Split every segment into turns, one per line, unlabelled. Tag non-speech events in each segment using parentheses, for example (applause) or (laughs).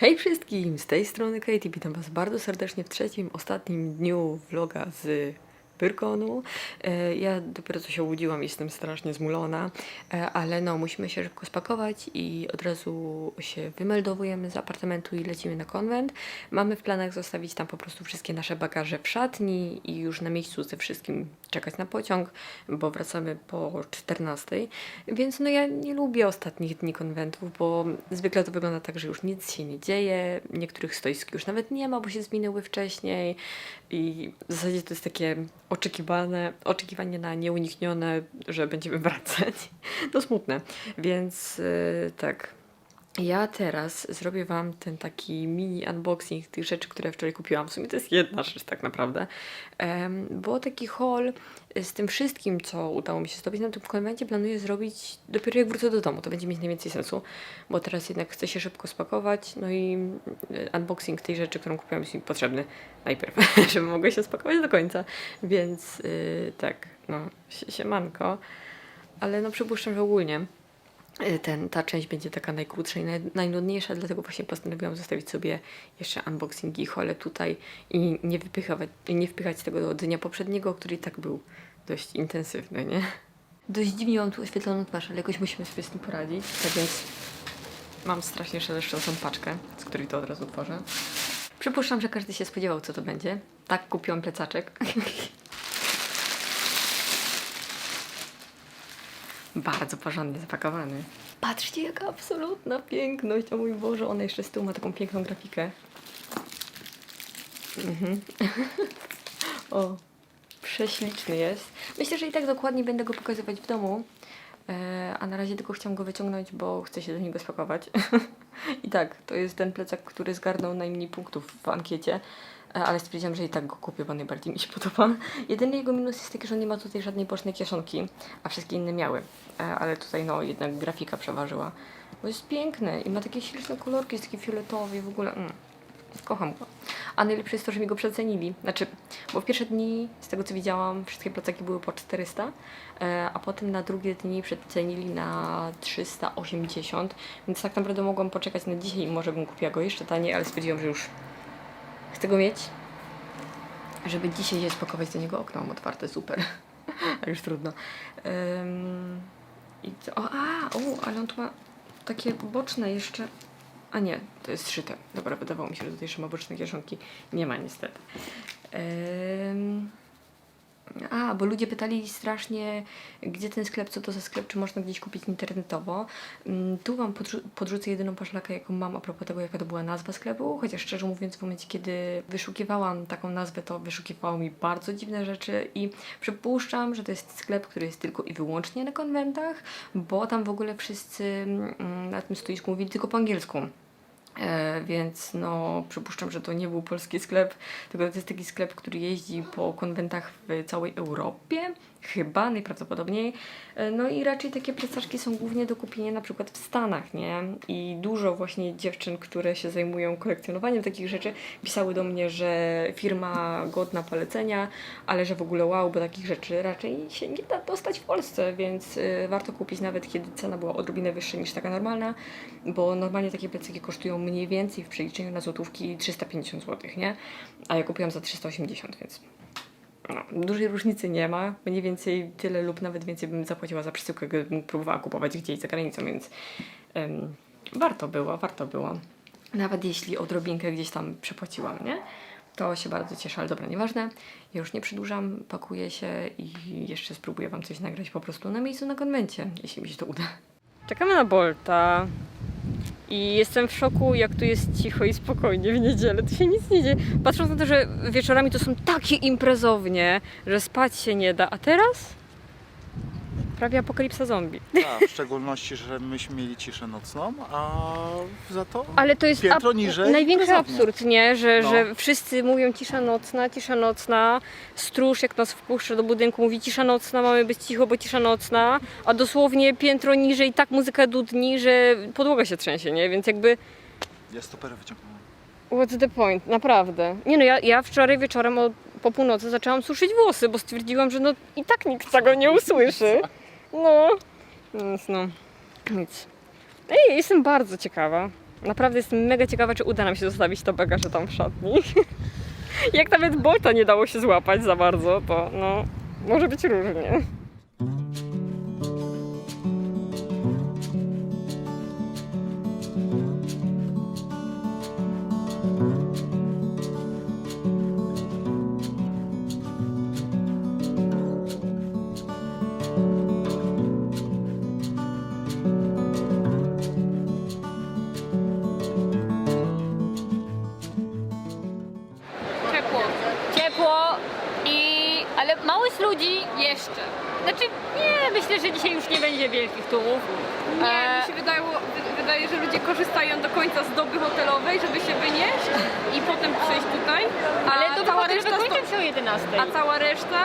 Hej wszystkim, z tej strony Katie, witam was bardzo serdecznie w trzecim, ostatnim dniu vloga z Pyrkonu. E, Ja dopiero co się obudziłam, jestem strasznie zmulona, e, ale no, musimy się szybko spakować i od razu się wymeldowujemy z apartamentu i lecimy na konwent. Mamy w planach zostawić tam po prostu wszystkie nasze bagaże w szatni i już na miejscu ze wszystkim czekać na pociąg, bo wracamy po 14. Więc no ja nie lubię ostatnich dni konwentów, bo zwykle to wygląda tak, że już nic się nie dzieje, niektórych stoisk już nawet nie ma, bo się zmieniły wcześniej i w zasadzie to jest takie oczekiwane, oczekiwanie na nieuniknione, że będziemy (laughs) wracać. To smutne. Więc yy, tak, ja teraz zrobię Wam ten taki mini unboxing tych rzeczy, które wczoraj kupiłam. W sumie to jest jedna rzecz tak naprawdę. Bo taki haul z tym wszystkim, co udało mi się zdobyć na tym konwencie, planuję zrobić dopiero jak wrócę do domu. To będzie mieć najwięcej sensu, bo teraz jednak chcę się szybko spakować. No i e, unboxing tej rzeczy, którą kupiłam jest mi potrzebny najpierw, (laughs) żeby mogła się spakować do końca. Więc yy, tak, no, sie- siemanko. Ale no przypuszczam, że ogólnie ten, ta część będzie taka najkrótsza i naj, najnudniejsza, dlatego właśnie postanowiłam zostawić sobie jeszcze unboxing i hole tutaj i nie wypychać, nie wpychać tego do dnia poprzedniego, który i tak był dość intensywny, nie? Dość dziwnie mam tu oświetloną twarz, ale jakoś musimy sobie z tym poradzić, tak więc mam strasznie szeleszczącą paczkę, z której to od razu otworzę. Przypuszczam, że każdy się spodziewał, co to będzie. Tak, kupiłam plecaczek. (laughs) Bardzo porządnie zapakowany. Patrzcie, jaka absolutna piękność. O mój Boże, ona jeszcze z tyłu ma taką piękną grafikę. Mhm. (laughs) o, prześliczny jest. Myślę, że i tak dokładnie będę go pokazywać w domu. E, a na razie tylko chciałam go wyciągnąć, bo chcę się do niego spakować. (laughs) I tak, to jest ten plecak, który zgarnął najmniej punktów w ankiecie. E, Ale stwierdziłam, że i tak go kupię, bo najbardziej mi się podoba. Jedyny jego minus jest taki, że nie ma tutaj żadnej bocznej kieszonki, a wszystkie inne miały. E, Ale tutaj no jednak grafika przeważyła. Bo jest piękny i ma takie śliczne kolorki, jest taki fioletowy w ogóle... Mm. Kocham go. A najlepsze jest to, że mi go przecenili. Znaczy, bo w pierwsze dni, z tego co widziałam, wszystkie plecaki były po 400, e, a potem na drugie dni przecenili na 380, więc tak naprawdę mogłam poczekać na dzisiaj i może bym kupiła go jeszcze taniej, ale stwierdziłam, że już chcę go mieć, żeby dzisiaj się spakować do niego okno mam otwarte, super. A (laughs) już trudno. Ym, I co? O, a, o, ale on tu ma takie boczne jeszcze. A nie, to jest szyte. Dobra, wydawało mi się, że tutaj jeszcze ma boczne kieszonki. Nie ma niestety. Ym, a, bo ludzie pytali strasznie, gdzie ten sklep, co to za sklep, czy można gdzieś kupić internetowo. Mm, Tu Wam podrzu- podrzucę jedyną poszlakę, jaką mam a propos tego, jaka to była nazwa sklepu, chociaż szczerze mówiąc, w momencie, kiedy wyszukiwałam taką nazwę, to wyszukiwało mi bardzo dziwne rzeczy i przypuszczam, że to jest sklep, który jest tylko i wyłącznie na konwentach, bo tam w ogóle wszyscy mm, na tym stoisku mówili tylko po angielsku. E, więc no, przypuszczam, że to nie był polski sklep, tylko to jest taki sklep, który jeździ po konwentach w całej Europie, chyba najprawdopodobniej. E, no i raczej takie plecaczki są głównie do kupienia na przykład w Stanach, nie? I dużo właśnie dziewczyn, które się zajmują kolekcjonowaniem takich rzeczy, pisały do mnie, że firma godna polecenia, ale że w ogóle wow, bo takich rzeczy raczej się nie da dostać w Polsce, więc y, warto kupić nawet kiedy cena była odrobinę wyższa niż taka normalna, bo normalnie takie plecaki kosztują mniej więcej w przeliczeniu na złotówki 350 zł, nie? A ja kupiłam za 380, więc no, dużej różnicy nie ma. Mniej więcej tyle lub nawet więcej bym zapłaciła za przesyłkę, gdybym próbowała kupować gdzieś za granicą, więc warto było, warto było. Nawet jeśli odrobinkę gdzieś tam przepłaciłam, nie? To się bardzo cieszę, ale dobra, nieważne. Ja już nie przedłużam, pakuję się i jeszcze spróbuję Wam coś nagrać po prostu na miejscu na konwencie, jeśli mi się to uda. Czekamy na Bolta. I jestem w szoku, jak tu jest cicho i spokojnie w niedzielę. Tu się nic nie dzieje. Patrząc na to, że wieczorami to są takie imprezownie, że spać się nie da. A teraz? Prawie apokalipsa zombie. (laughs)
Tak, w szczególności, że myśmy mieli ciszę nocną, a za to
Ale to jest
piętro
ab-
niżej
największy absurd, nie? Że,
No.
że wszyscy mówią cisza nocna, cisza nocna. Stróż, jak nas wpuszcza do budynku, mówi cisza nocna, mamy być cicho, bo cisza nocna. A dosłownie piętro niżej tak muzyka dudni, że podłoga się trzęsie, nie? Więc jakby
Ja stoperę wyciągnąłem.
What's the point? Naprawdę. Nie no, ja, ja wczoraj wieczorem o, po północy zaczęłam suszyć włosy, bo stwierdziłam, że no i tak nikt tego nie usłyszy. (laughs) No. Więc no, nic. Ej, jestem bardzo ciekawa.
Naprawdę jestem mega ciekawa, czy uda nam się zostawić to bagaże tam w szatni. (laughs) Jak nawet Bolta nie dało się złapać za bardzo, to no, może być różnie.
Ciepło i... ale mało jest ludzi jeszcze. Znaczy, nie, myślę, że dzisiaj już nie będzie wielkich tłumów.
Nie,
E,
mi się wydaje, wydaje, że ludzie korzystają do końca z doby hotelowej, żeby się wynieść i potem przyjść tutaj. A
ale to
cała reszta, sto,
kończą się o 11.
a cała reszta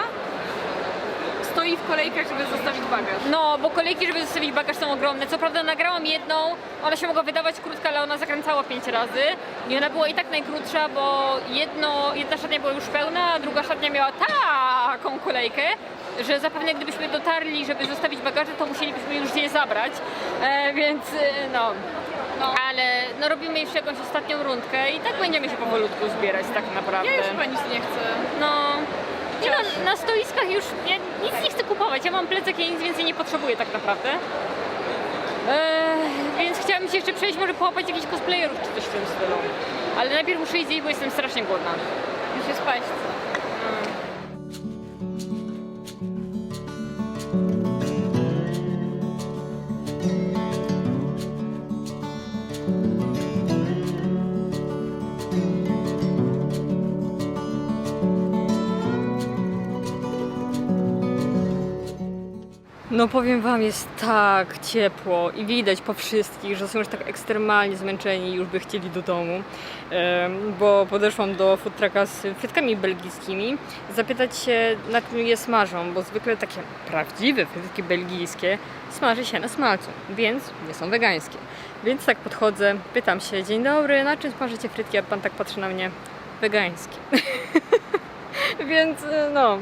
stoi w kolejkach, żeby zostawić bagaż.
No, bo kolejki, żeby zostawić bagaż są ogromne. Co prawda nagrałam jedną, ona się mogła wydawać krótka, ale ona zakręcała pięć razy. I ona była i tak najkrótsza, bo jedno, jedna szatnia była już pełna, a druga szatnia miała taką kolejkę, że zapewne gdybyśmy dotarli, żeby zostawić bagaże, to musielibyśmy już je zabrać. E, więc e, no.
No.
Ale no, robimy jeszcze jakąś ostatnią rundkę i tak będziemy się powolutku zbierać tak naprawdę.
Ja już chyba nic nie chcę.
No. Nie no, na stoiskach już ja nic nie chcę kupować. Ja mam plecak, ja nic więcej nie potrzebuję tak naprawdę. Eee, więc chciałabym się jeszcze przejść, może połapać jakichś cosplayerów czy coś w tym stylu. Ale najpierw muszę iść zjeść, bo jestem strasznie głodna.
Muszę się
No powiem wam, jest tak ciepło i widać po wszystkich, że są już tak ekstremalnie zmęczeni i już by chcieli do domu. Bo podeszłam do food trucka z frytkami belgijskimi zapytać się na czym je smażą, bo zwykle takie prawdziwe frytki belgijskie smaży się na smalcu, więc nie są wegańskie. Więc tak podchodzę, pytam się, dzień dobry, na czym smażycie frytki? A pan tak patrzy na mnie, wegańskie. (laughs) więc e, no,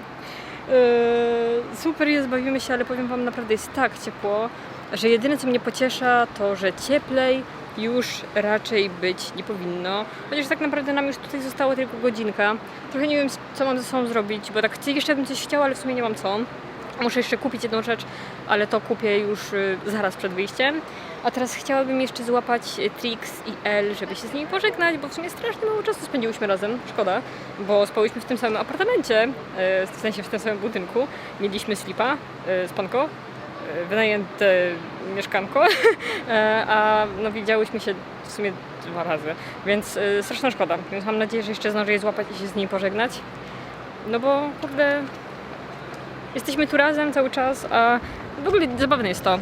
super jest, bawimy się, ale powiem Wam, naprawdę jest tak ciepło, że jedyne co mnie pociesza to, że cieplej już raczej być nie powinno. Chociaż tak naprawdę nam już tutaj została tylko godzinka. Trochę nie wiem, co mam ze sobą zrobić, bo tak jeszcze bym coś chciała, ale w sumie nie mam co. Muszę jeszcze kupić jedną rzecz, ale to kupię już y, zaraz przed wyjściem. A teraz chciałabym jeszcze złapać Trix i L, żeby się z nimi pożegnać, bo w sumie strasznie mało czasu spędziłyśmy razem. Szkoda, bo spałyśmy w tym samym apartamencie, y, w sensie w tym samym budynku. Mieliśmy slipa y, z panko, y, wynajęte mieszkanko, (laughs) e, a no, widziałyśmy się w sumie dwa razy, więc straszna szkoda. Więc mam nadzieję, że jeszcze zdążę je złapać i się z nimi pożegnać. No bo kurde, jesteśmy tu razem cały czas, a w ogóle zabawne jest to,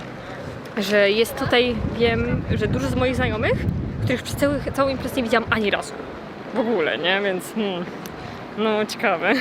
że jest tutaj, wiem, że dużo z moich znajomych, których przez cały, całą imprezę nie widziałam ani razu. W ogóle, nie? Więc hmm, no ciekawe.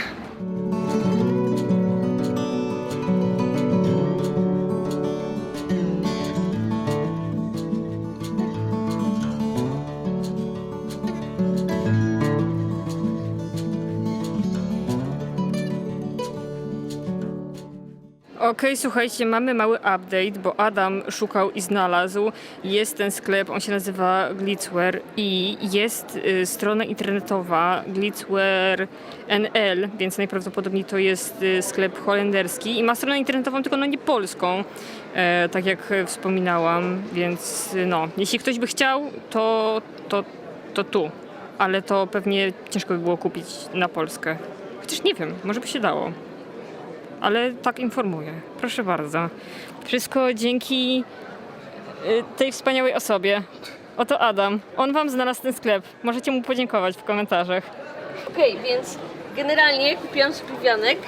Okej, słuchajcie, mamy mały update, bo Adam szukał i znalazł. Jest ten sklep, on się nazywa Glitzware i jest y, strona internetowa Glitzware NL, więc najprawdopodobniej to jest y, sklep holenderski i ma stronę internetową, tylko no nie polską, e, tak jak wspominałam, więc y, no, jeśli ktoś by chciał, to, to, to tu, ale to pewnie ciężko by było kupić na Polskę. Chociaż nie wiem, może by się dało ale tak informuję. Proszę bardzo. Wszystko dzięki y, tej wspaniałej osobie. Oto Adam. On wam znalazł ten sklep. Możecie mu podziękować w komentarzach.
Okej, więc generalnie kupiłam sobie wianek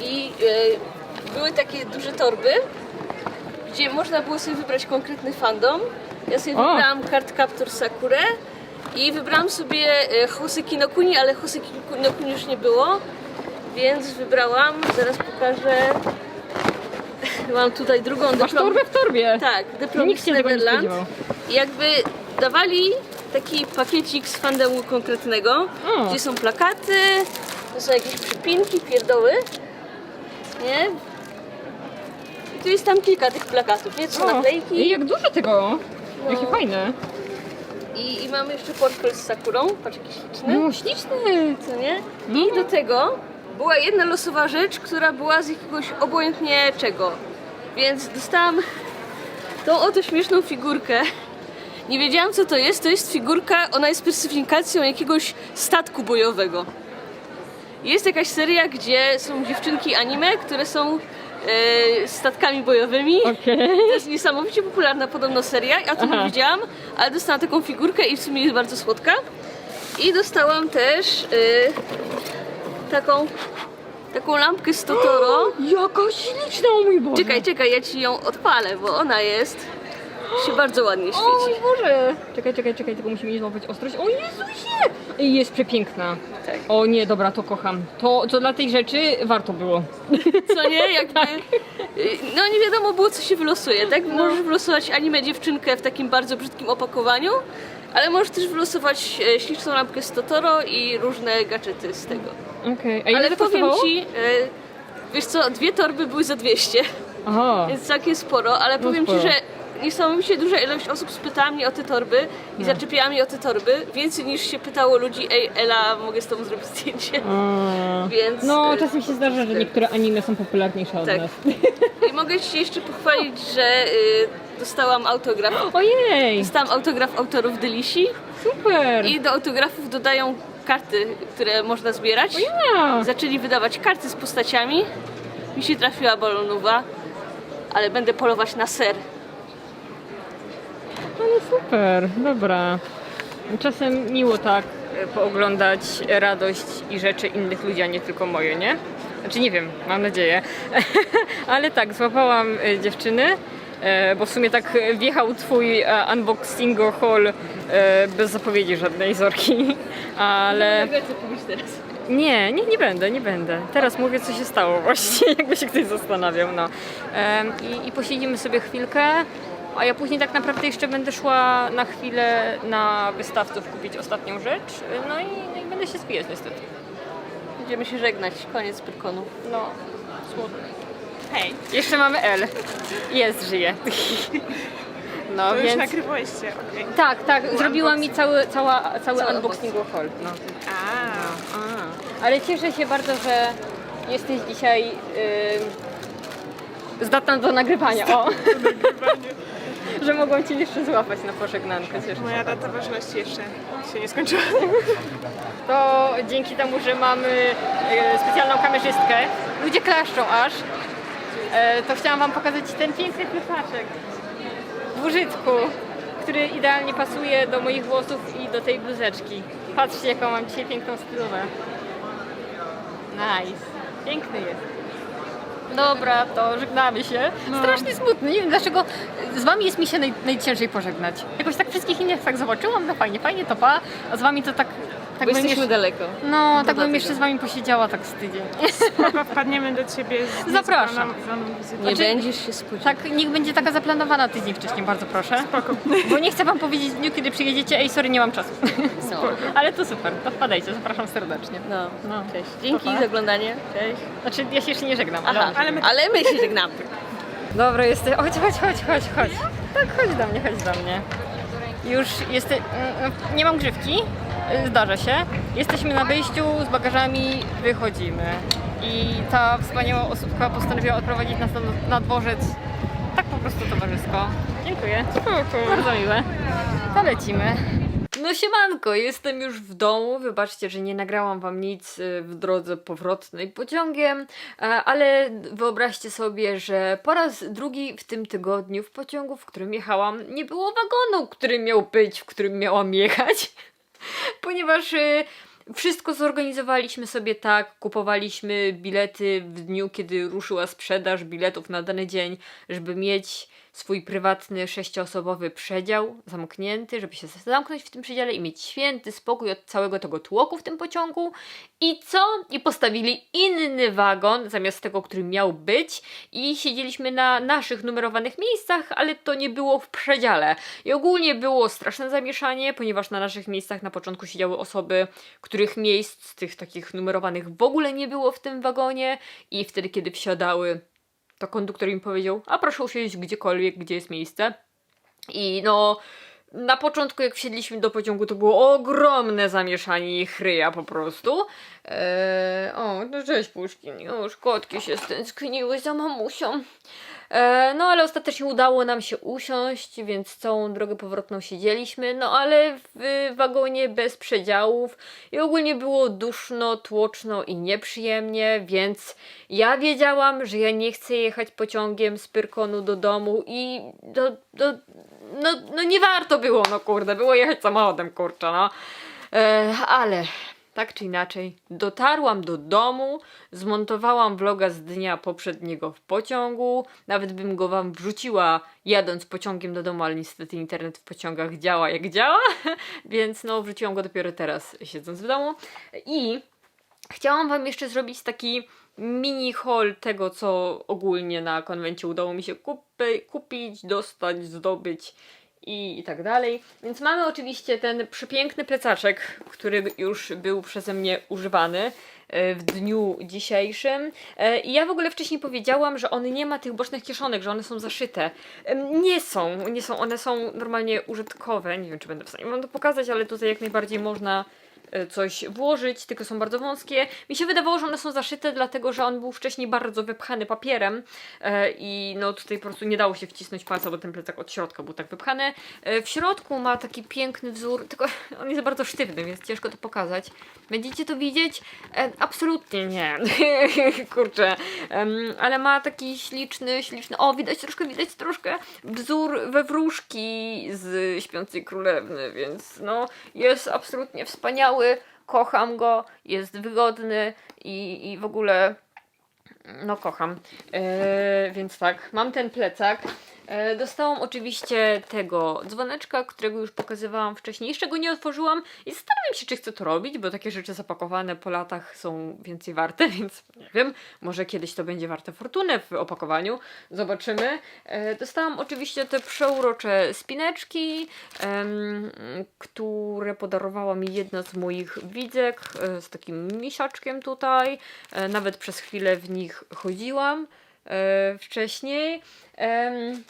i e, były takie duże torby, gdzie można było sobie wybrać konkretny fandom. Ja sobie
O!
wybrałam Card Captor Sakurę i wybrałam sobie e, Hoseki no Kuni, ale Hoseki no Kuni już nie było, więc wybrałam, zaraz pokażę. Mam tutaj drugą
Masz
dyplom-
torbę w torbie.
tak, dyplom
nie
Neverland. I jakby dawali taki pakiecik z fandomu konkretnego, gdzie są plakaty, to są jakieś przypinki, pierdoły, nie? I tu jest tam kilka tych plakatów, nie? Są
O, I
naklejki.
jak dużo tego. Jakie
No.
fajne.
I, I mamy jeszcze portfel z sakurą, patrz jaki śliczny,
No śliczny.
co nie? I do tego była jedna losowa rzecz, która była z jakiegoś obojętnie czego. Więc dostałam tą oto śmieszną figurkę. Nie wiedziałam co to jest, to jest figurka, ona jest specyfikacją jakiegoś statku bojowego. Jest jakaś seria, gdzie są dziewczynki anime, które są e, statkami bojowymi.
Okej.
To jest niesamowicie popularna podobno seria, ja o tym
Aha.
nie wiedziałam, ale dostałam taką figurkę i w sumie jest bardzo słodka. I dostałam też y, taką, taką lampkę z Totoro.
Jaka śliczna, o mój Boże.
Czekaj, czekaj, ja ci ją odpalę, bo ona jest, się bardzo ładnie
O
świeci.
mój Boże. Czekaj, czekaj, czekaj, tylko musimy nie złapać ostrość. O Jezusie! I Jest przepiękna.
Tak.
O nie, dobra, to kocham. To, to dla tej rzeczy warto było. (laughs)
Co nie? Jakby, y, no nie wiadomo było co się wylosuje, tak? Możesz wylosować anime dziewczynkę w takim bardzo brzydkim opakowaniu, ale możesz też wylosować e, śliczną lampkę z Totoro i różne gadżety z tego.
Okej, a ile
Ale
to
powiem
kosztowało?
ci, e, wiesz co, dwie torby były za 200,
Aha.
więc całkiem sporo, ale powiem
sporo.
ci, że niesamowicie duża ilość osób spytała mnie o te torby i zaczepiała mnie o te torby, więcej niż się pytało ludzi, ej Ela, mogę z tobą zrobić zdjęcie?
A. (laughs)
Więc...
No,
e,
czasem się zdarza, że niektóre anime są popularniejsze od
Tak.
nas.
I mogę ci jeszcze pochwalić, że y, dostałam autograf.
Ojej,
Dostałam autograf autorów Delisi
super!
i do autografów dodają karty, które można zbierać.
Ja.
Zaczęli wydawać karty z postaciami. Mi się trafiła balonowa, ale będę polować na ser.
Ale super, dobra. Czasem miło tak e, pooglądać radość i rzeczy innych ludzi, a nie tylko moje, nie? Znaczy nie wiem, mam nadzieję. (laughs) Ale tak, złapałam e, dziewczyny, bo w sumie tak e, wjechał twój e, unboxingo haul e, bez zapowiedzi żadnej (laughs) zorki. Ale
Nie wiem, co teraz.
nie, nie, nie będę, nie będę. Teraz mówię, co się stało właściwie, (laughs) jakby się ktoś zastanawiał, no. I, I posiedzimy sobie chwilkę, a ja później tak naprawdę jeszcze będę szła na chwilę na wystawców kupić ostatnią rzecz, no i, no i będę się spijać niestety.
Będziemy się żegnać. Koniec Pyrkonu.
No, smutno. Hej. Jeszcze mamy L. Jest, żyje. No,
To już
więc...
nagrywałyście, okej.
Tak, tak, zrobiła mi cały, cała, cały
Cały
unboxing haul. No.
A,
A, ale cieszę się bardzo, że jesteś dzisiaj yy, zdatna do nagrywania. O. (laughs) że mogłam Cię jeszcze złapać na pożegnankę. Cieszę się.
moja data ważności jeszcze się nie skończyła. (laughs)
To dzięki temu, że mamy yy, specjalną kamerzystkę, ludzie klaszczą aż, to chciałam Wam pokazać ten piękny plecaczek w użytku, który idealnie pasuje do moich włosów i do tej bluzeczki. Patrzcie, jaką mam dzisiaj piękną stylówę. Nice. Piękny jest. Dobra, to żegnamy się. Strasznie smutny. Nie wiem dlaczego z wami jest mi się naj, najciężej pożegnać. Jakoś tak wszystkich innych tak zobaczyłam, no fajnie, fajnie, to pa, a z wami to tak... tak bym
jesteśmy
jeszcze,
daleko.
No, tak bym jeszcze z wami posiedziała tak z tydzień.
Spoko, wpadniemy do ciebie z
Zapraszam.
Nie
Znaczy-
będziesz się spodziewał.
Tak, niech będzie taka zaplanowana tydzień wcześniej, bardzo proszę.
Spoko.
Bo nie chcę wam powiedzieć w dniu, kiedy przyjedziecie, ej, sorry, nie mam czasu.
No.
Ale to super, to wpadajcie, zapraszam serdecznie.
No.
No.
Cześć. Dzięki
Pa, pa.
za oglądanie. Cześć.
Znaczy, ja się jeszcze nie żegnam.
Aha,
ale-
Ale my-
ale my się żegnamy.
Dobra, jesteś. Chodź, chodź, chodź, chodź, chodź. Tak, chodź do mnie, chodź do mnie. Już jesteś. Nie mam grzywki, zdarza się. Jesteśmy na wyjściu z bagażami, wychodzimy. I ta wspaniała osóbka postanowiła odprowadzić nas na, na dworzec. Tak po prostu towarzysko. Dziękuję. Bardzo miłe. To lecimy. No siemanko, jestem już w domu. Wybaczcie, że nie nagrałam wam nic y, w drodze powrotnej pociągiem, e, ale wyobraźcie sobie, że po raz drugi w tym tygodniu w pociągu, w którym jechałam, nie było wagonu, który miał być, w którym miałam jechać, ponieważ y, wszystko zorganizowaliśmy sobie tak, kupowaliśmy bilety w dniu, kiedy ruszyła sprzedaż biletów na dany dzień, żeby mieć swój prywatny sześcioosobowy przedział zamknięty, żeby się zamknąć w tym przedziale i mieć święty spokój od całego tego tłoku w tym pociągu. I co? I postawili inny wagon zamiast tego, który miał być i siedzieliśmy na naszych numerowanych miejscach, ale to nie było w przedziale. I ogólnie było straszne zamieszanie, ponieważ na naszych miejscach na początku siedziały osoby, których miejsc tych takich numerowanych w ogóle nie było w tym wagonie i wtedy, kiedy wsiadały, to konduktor im powiedział, a proszę usiąść gdziekolwiek, gdzie jest miejsce. I no, na początku, jak wsiedliśmy do pociągu, to było ogromne zamieszanie i chryja po prostu. Eee, o, no cześć Puszkin, już kotki się stęskniły za mamusią. E, no ale ostatecznie udało nam się usiąść, więc całą drogę powrotną siedzieliśmy, no ale w wagonie bez przedziałów i ogólnie było duszno, tłoczno i nieprzyjemnie, więc ja wiedziałam, że ja nie chcę jechać pociągiem z Pyrkonu do domu i do, do, no, no nie warto było, no kurde, było jechać samochodem, kurczę, no. E, ale tak czy inaczej, dotarłam do domu, zmontowałam vloga z dnia poprzedniego w pociągu, nawet bym go wam wrzuciła jadąc pociągiem do domu, ale niestety internet w pociągach działa jak działa, (laughs) więc no wrzuciłam go dopiero teraz siedząc w domu. I chciałam wam jeszcze zrobić taki mini haul tego, co ogólnie na konwencie udało mi się kupy, kupić, dostać, zdobyć i, i tak dalej. Więc mamy oczywiście ten przepiękny plecaczek, który już był przeze mnie używany e, w dniu dzisiejszym. E, I ja w ogóle wcześniej powiedziałam, że on nie ma tych bocznych kieszonek, że one są zaszyte. Nie są, nie są, one są normalnie użytkowe. Nie wiem, czy będę w stanie wam to pokazać, ale tutaj jak najbardziej można coś włożyć, tylko są bardzo wąskie. Mi się wydawało, że one są zaszyte, dlatego że on był wcześniej bardzo wypchany papierem e, i no tutaj po prostu nie dało się wcisnąć palca, bo ten plecak od środka był tak wypchany. E, w środku ma taki piękny wzór, tylko (laughs) on jest bardzo sztywny, więc ciężko to pokazać. Będziecie to widzieć? E, absolutnie nie. (laughs) Kurczę. Ale ma taki śliczny, śliczny, o widać troszkę, widać troszkę wzór we wróżki z Śpiącej Królewny, więc no jest absolutnie wspaniały, kocham go, jest wygodny i, i w ogóle no kocham. E, więc tak, mam ten plecak. E, dostałam oczywiście tego dzwoneczka, którego już pokazywałam wcześniej. Jeszcze go nie otworzyłam i zastanawiam się, czy chcę to robić, bo takie rzeczy zapakowane po latach są więcej warte, (laughs) więc nie wiem. Może kiedyś to będzie warte fortunę w opakowaniu. Zobaczymy. E, dostałam oczywiście te przeurocze spineczki, które podarowała mi jedna z moich widzek e, z takim misiaczkiem tutaj. Nawet przez chwilę w nich chodziłam wcześniej. Em,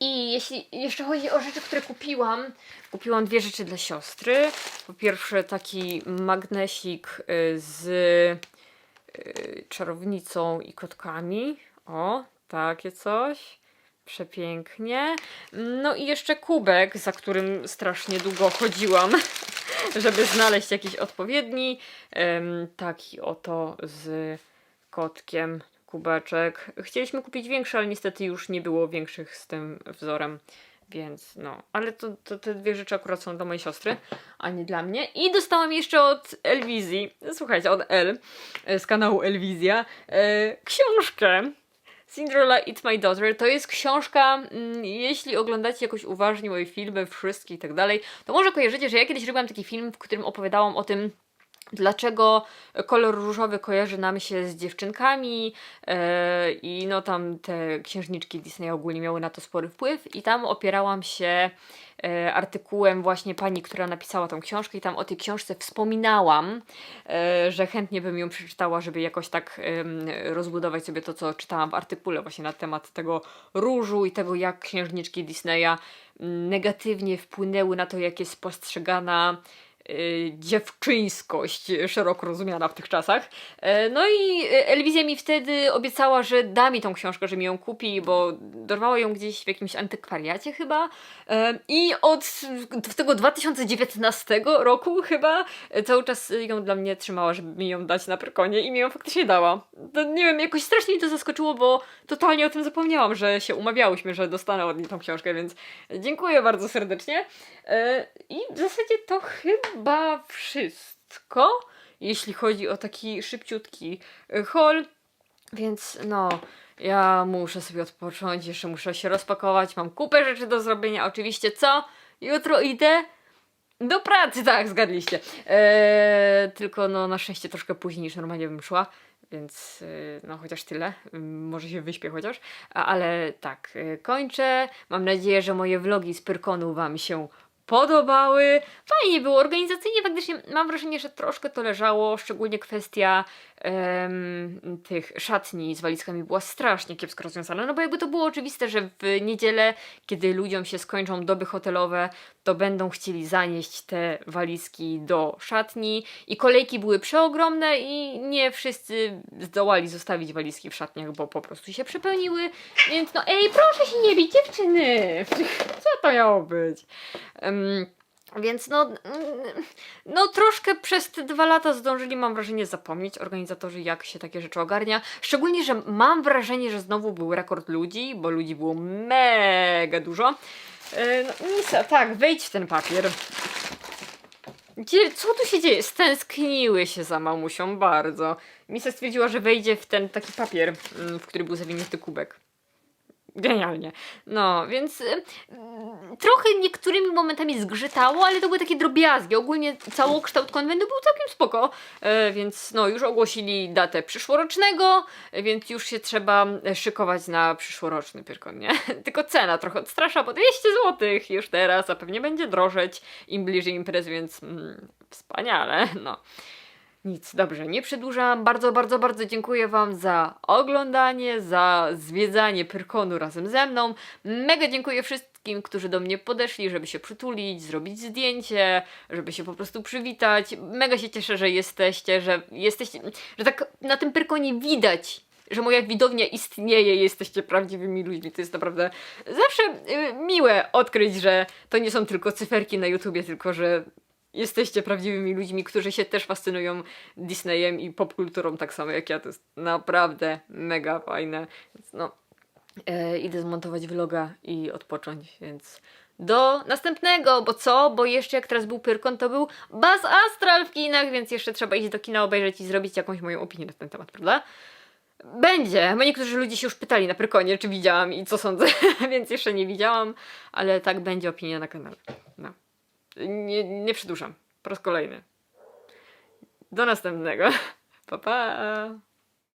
I jeśli jeszcze chodzi o rzeczy, które kupiłam, kupiłam dwie rzeczy dla siostry. Po pierwsze taki magnesik y, z y, czarownicą i kotkami. O, takie coś. Przepięknie. No i jeszcze kubek, za którym strasznie długo chodziłam, (laughs) żeby znaleźć jakiś odpowiedni. Taki oto z kotkiem kubeczek. Chcieliśmy kupić większy, ale niestety już nie było większych z tym wzorem. Więc no, ale to, to te dwie rzeczy akurat są dla mojej siostry, a nie dla mnie. I dostałam jeszcze od Elwizji, słuchajcie, od El, e, z kanału Elwizja, e, książkę. Cinderella It's My Daughter to jest książka, mm, jeśli oglądacie jakoś uważnie moje filmy, wszystkie i tak dalej, to może kojarzycie, że ja kiedyś robiłam taki film, w którym opowiadałam o tym, dlaczego kolor różowy kojarzy nam się z dziewczynkami e, i no tam te księżniczki Disney ogólnie miały na to spory wpływ. I tam opierałam się e, artykułem właśnie pani, która napisała tą książkę i tam o tej książce wspominałam, e, że chętnie bym ją przeczytała, żeby jakoś tak em, rozbudować sobie to, co czytałam w artykule właśnie na temat tego różu i tego, jak księżniczki Disneya mm, negatywnie wpłynęły na to, jak jest postrzegana dziewczyńskość szeroko rozumiana w tych czasach. E, No i Elwizja mi wtedy obiecała, że da mi tą książkę, że mi ją kupi, bo dorwała ją gdzieś w jakimś antykwariacie chyba. E, I od tego 2019 roku chyba e, cały czas ją dla mnie trzymała, żeby mi ją dać na Prykonie i mi ją faktycznie dała. To, nie wiem, jakoś strasznie mi to zaskoczyło, bo totalnie o tym zapomniałam, że się umawiałyśmy, że dostanę od niej tą książkę, więc dziękuję bardzo serdecznie. E, I w zasadzie to chyba wszystko, jeśli chodzi o taki szybciutki e, haul. Więc no, ja muszę sobie odpocząć, jeszcze muszę się rozpakować, mam kupę rzeczy do zrobienia. Oczywiście co? Jutro idę do pracy, (laughs) tak, zgadliście. Eee, tylko no na szczęście troszkę później niż normalnie bym szła, więc e, no chociaż tyle. Może się wyśpię chociaż. Ale tak, e, kończę. Mam nadzieję, że moje vlogi z Pyrkonu Wam się podobały. Fajnie było organizacyjnie, faktycznie mam wrażenie, że troszkę to leżało, szczególnie kwestia em, tych szatni z walizkami była strasznie kiepsko rozwiązana, no bo jakby to było oczywiste, że w niedzielę, kiedy ludziom się skończą doby hotelowe, to będą chcieli zanieść te walizki do szatni i kolejki były przeogromne i nie wszyscy zdołali zostawić walizki w szatniach, bo po prostu się przepełniły, więc no ej, proszę się nie bić, dziewczyny! Co to miało być? Em, więc no, mm, no troszkę przez te dwa lata zdążyli, mam wrażenie, zapomnieć organizatorzy, jak się takie rzeczy ogarnia. Szczególnie, że mam wrażenie, że znowu był rekord ludzi, bo ludzi było mega dużo. No, tak, wejdź w ten papier. Co tu się dzieje? Stęskniły się za mamusią bardzo. Misa stwierdziła, że wejdzie w ten taki papier, mm, w który był zawinięty kubek. Genialnie. No, więc y, trochę niektórymi momentami zgrzytało, ale to były takie drobiazgi. Ogólnie całokształt konwentu był całkiem spoko, e, więc no już ogłosili datę przyszłorocznego, więc już się trzeba e, szykować na przyszłoroczny Pyrkon, nie? (laughs) Tylko cena trochę odstrasza, bo 200 zł już teraz, a pewnie będzie drożeć im bliżej imprez, więc mm, wspaniale, (laughs) no. Nic, dobrze, nie przedłużam. Bardzo, bardzo, bardzo dziękuję Wam za oglądanie, za zwiedzanie Pyrkonu razem ze mną. Mega dziękuję wszystkim, którzy do mnie podeszli, żeby się przytulić, zrobić zdjęcie, żeby się po prostu przywitać. Mega się cieszę, że jesteście, że jesteście, że tak na tym Pyrkonie widać, że moja widownia istnieje, jesteście prawdziwymi ludźmi. To jest naprawdę zawsze y, miłe odkryć, że to nie są tylko cyferki na YouTubie, tylko że jesteście prawdziwymi ludźmi, którzy się też fascynują Disneyem i popkulturą tak samo jak ja. To jest naprawdę mega fajne. Więc no, e, idę zmontować vloga i odpocząć, więc do następnego, bo co? Bo jeszcze jak teraz był Pyrkon, to był Buzz Astral w kinach, więc jeszcze trzeba iść do kina obejrzeć i zrobić jakąś moją opinię na ten temat, prawda? Będzie, bo niektórzy ludzie się już pytali na Pyrkonie, czy widziałam i co sądzę, (laughs) więc jeszcze nie widziałam, ale tak będzie opinia na kanale. No. Nie, nie przedłużam. Po raz kolejny. Do następnego. (laughs) Pa, pa.